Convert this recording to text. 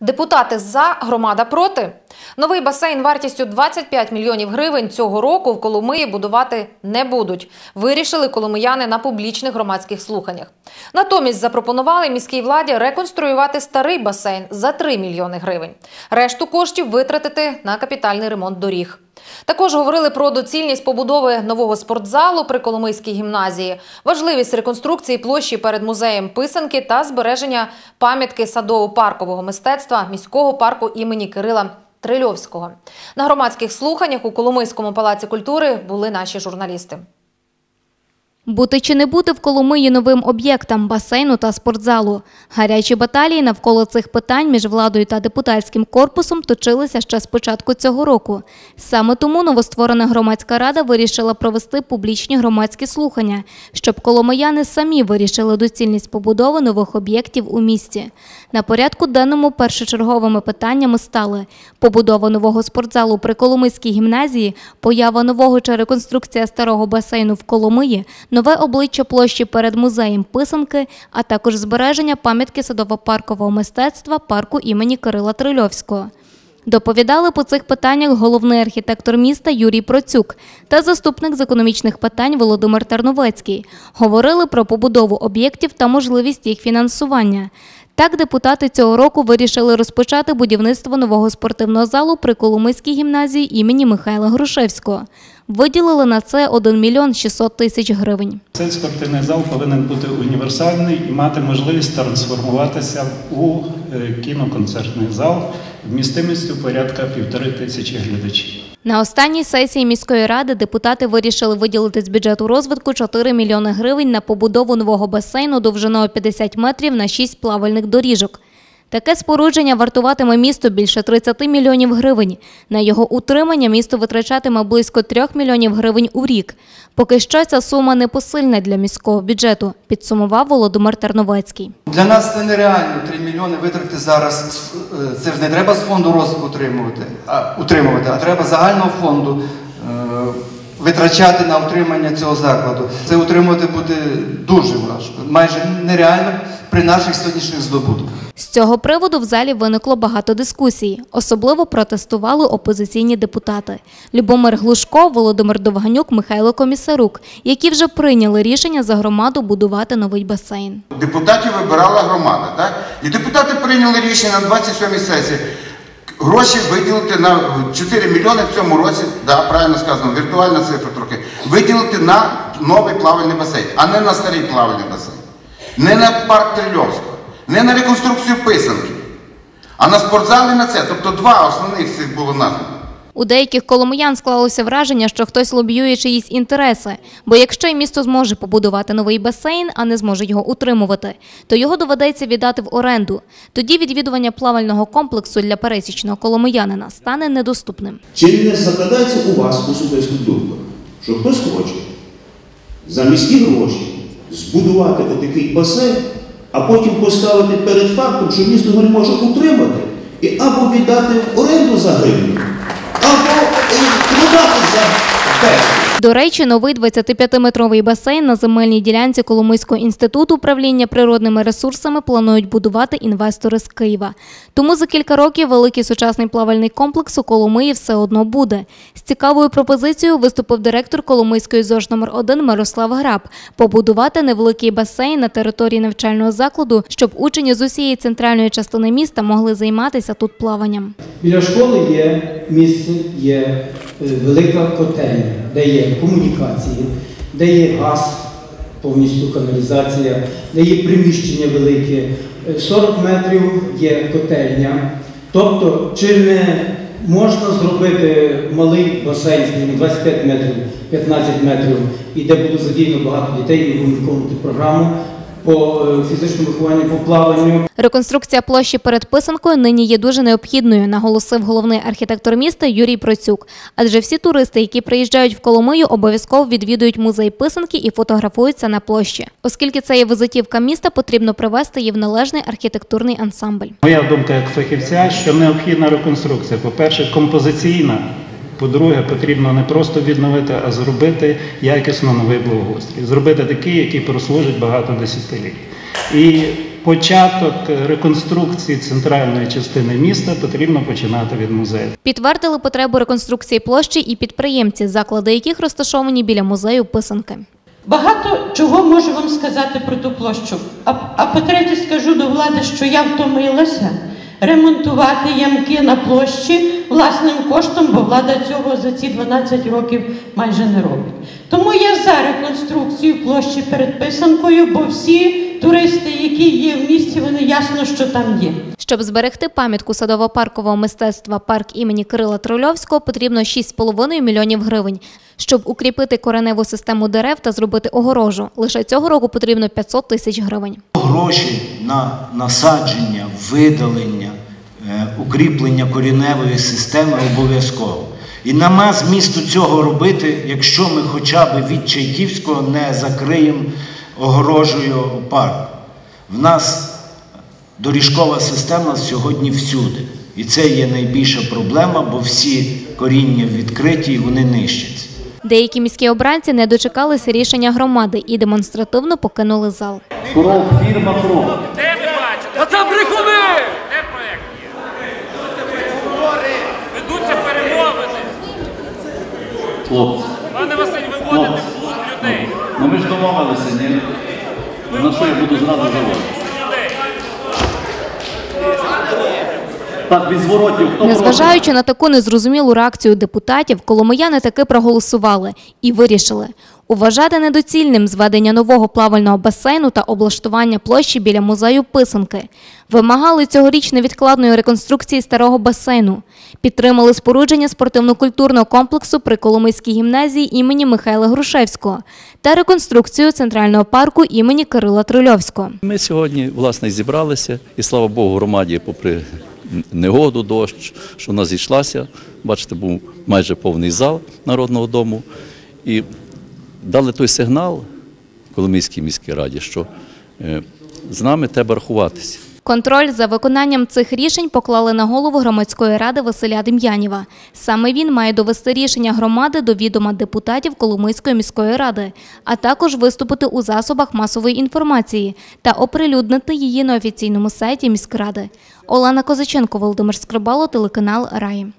Депутати за, громада проти. Новий басейн вартістю 25 мільйонів гривень цього року в Коломиї будувати не будуть. Вирішили коломияни на публічних громадських слуханнях. Натомість запропонували міській владі реконструювати старий басейн за 3 мільйони гривень. Решту коштів витратити на капітальний ремонт доріг. Також говорили про доцільність побудови нового спортзалу при Коломийській гімназії, важливість реконструкції площі перед музеєм писанки та збереження пам'ятки садово-паркового мистецтва міського парку імені Кирила Трильовського. На громадських слуханнях у Коломийському палаці культури були наші журналісти. Бути чи не бути в Коломиї новим об'єктам басейну та спортзалу. Гарячі баталії навколо цих питань між владою та депутатським корпусом точилися ще з початку цього року. Саме тому новостворена громадська рада вирішила провести публічні громадські слухання, щоб коломияни самі вирішили доцільність побудови нових об'єктів у місті. На порядку денному першочерговими питаннями стали побудова нового спортзалу при Коломийській гімназії, поява нового чи реконструкція старого басейну в Коломиї, нове обличчя площі перед музеєм писанки, а також збереження пам'ятки садово-паркового мистецтва парку імені Кирила Трильовського. Доповідали по цих питаннях головний архітектор міста Юрій Процюк та заступник з економічних питань Володимир Терновецький. Говорили про побудову об'єктів та можливість їх фінансування. Так, депутати цього року вирішили розпочати будівництво нового спортивного залу при Коломийській гімназії імені Михайла Грушевського. Виділили на це 1 мільйон 600 тисяч гривень. Цей спортивний зал повинен бути універсальний і мати можливість трансформуватися у е, кіноконцертний зал вмістимістю порядка півтори тисячі глядачів. На останній сесії міської ради депутати вирішили виділити з бюджету розвитку 4 мільйони гривень на побудову нового басейну довжиною 50 метрів на 6 плавальних доріжок. Таке спорудження вартуватиме місто більше 30 мільйонів гривень. На його утримання місто витрачатиме близько 3 мільйонів гривень у рік. Поки що ця сума непосильна для міського бюджету, підсумував Володимир Терновецький. Для нас це нереально 3 мільйони витратити зараз. Е, Це ж не треба з фонду розвитку утримувати, а, утримувати, а треба загального фонду е, витрачати на утримання цього закладу. Це утримувати буде дуже важко, майже нереально при наших сьогоднішніх здобутках. З цього приводу в залі виникло багато дискусій. Особливо протестували опозиційні депутати Любомир Глушко, Володимир Довганюк, Михайло Комісарук, які вже прийняли рішення за громаду будувати новий басейн. Депутатів вибирала громада, так? І депутати прийняли рішення на 27-й сесії гроші виділити на 4 мільйони в цьому році, да, правильно сказано, віртуальна цифра трохи, виділити на новий плавальний басейн, а не на старий плавальний басейн. Не на парк Трильовського, не на реконструкцію писанки, а на спортзал і на це. Тобто два основних цих було названо. У деяких коломиян склалося враження, що хтось лобіює чиїсь інтереси. Бо якщо й місто зможе побудувати новий басейн, а не зможе його утримувати, то його доведеться віддати в оренду. Тоді відвідування плавального комплексу для пересічного коломиянина стане недоступним. Чи не закладається у вас особисту думку, що хтось хоче за міські гроші збудувати отакий басейн, а потім поставити перед фактом, що місто не може утримати, і або віддати оренду за гривню, або е, продати за 10. До речі, новий 25-метровий басейн на земельній ділянці Коломийського інституту управління природними ресурсами планують будувати інвестори з Києва. Тому за кілька років великий сучасний плавальний комплекс у Коломиї все одно буде. З цікавою пропозицією виступив директор Коломийської ЗОЖ номер 1 Мирослав Граб побудувати невеликий басейн на території навчального закладу, щоб учні з усієї центральної частини міста могли займатися тут плаванням. Біля школи є місце, є велика котельня, де є комунікації, де є газ, повністю каналізація, де є приміщення велике. Е, 40 метрів є котельня. Тобто, чи не можна зробити малий басейн, скажімо, 25 метрів, 15 метрів, і де буде задіяно багато дітей, і будуть виконувати програму по е, фізичному вихованню, по плаванню. Реконструкція площі перед писанкою нині є дуже необхідною, наголосив головний архітектор міста Юрій Процюк. Адже всі туристи, які приїжджають в Коломию, обов'язково відвідують музей писанки і фотографуються на площі. Оскільки це є визитівка міста, потрібно привести її в належний архітектурний ансамбль. Моя думка як фахівця, що необхідна реконструкція. По-перше, композиційна. По-друге, потрібно не просто відновити, а зробити якісно новий благоустрій. Зробити такий, який прослужить багато десятиліть. І початок реконструкції центральної частини міста потрібно починати від музею. Підтвердили потребу реконструкції площі і підприємці, заклади яких розташовані біля музею писанки. Багато чого можу вам сказати про ту площу. А, а по-третє, скажу до влади, що я втомилася ремонтувати ямки на площі власним коштом, бо влада цього за ці 12 років майже не робить. Тому я за реконструкцію площі перед писанкою, бо всі туристи, які є в місті, вони ясно, що там є. Щоб зберегти пам'ятку садово-паркового мистецтва парк імені Кирила Трольовського, потрібно 6,5 мільйонів гривень. Щоб укріпити кореневу систему дерев та зробити огорожу, лише цього року потрібно 500 тисяч гривень. Гроші на насадження, видалення, е, укріплення коріневої системи обов'язково. І нема змісту цього робити, якщо ми хоча б від Чайківського не закриємо огорожею парк. В нас доріжкова система сьогодні всюди. І це є найбільша проблема, бо всі коріння відкриті і вони нищаться. Деякі міські обранці не дочекалися рішення громади і демонстративно покинули зал. Кров, фірма кров. Оце брехуни! Де проєкт є? Ведуться перемовини. Хлопці. Пане Василь, ви водите в блуд людей. Ну ми ж домовилися, ні? На що я буду зразу говорити? Людей. Так, від зворотів. Незважаючи на таку незрозумілу реакцію депутатів, коломияни таки проголосували і вирішили уважати недоцільним зведення нового плавального басейну та облаштування площі біля музею писанки. Вимагали цьогоріч невідкладної реконструкції старого басейну. Підтримали спорудження спортивно-культурного комплексу при Коломийській гімназії імені Михайла Грушевського та реконструкцію центрального парку імені Кирила Трильовського. Ми сьогодні власне зібралися, і слава Богу, громаді, попри негоду, дощ, що вона зійшлася. Бачите, був майже повний зал Народного дому. І дали той сигнал Коломийській міській раді, що е, з нами треба рахуватися. Контроль за виконанням цих рішень поклали на голову громадської ради Василя Дем'янєва. Саме він має довести рішення громади до відома депутатів Коломийської міської ради, а також виступити у засобах масової інформації та оприлюднити її на офіційному сайті міськради. Олена Козаченко, Володимир Скрибало, телеканал Раї.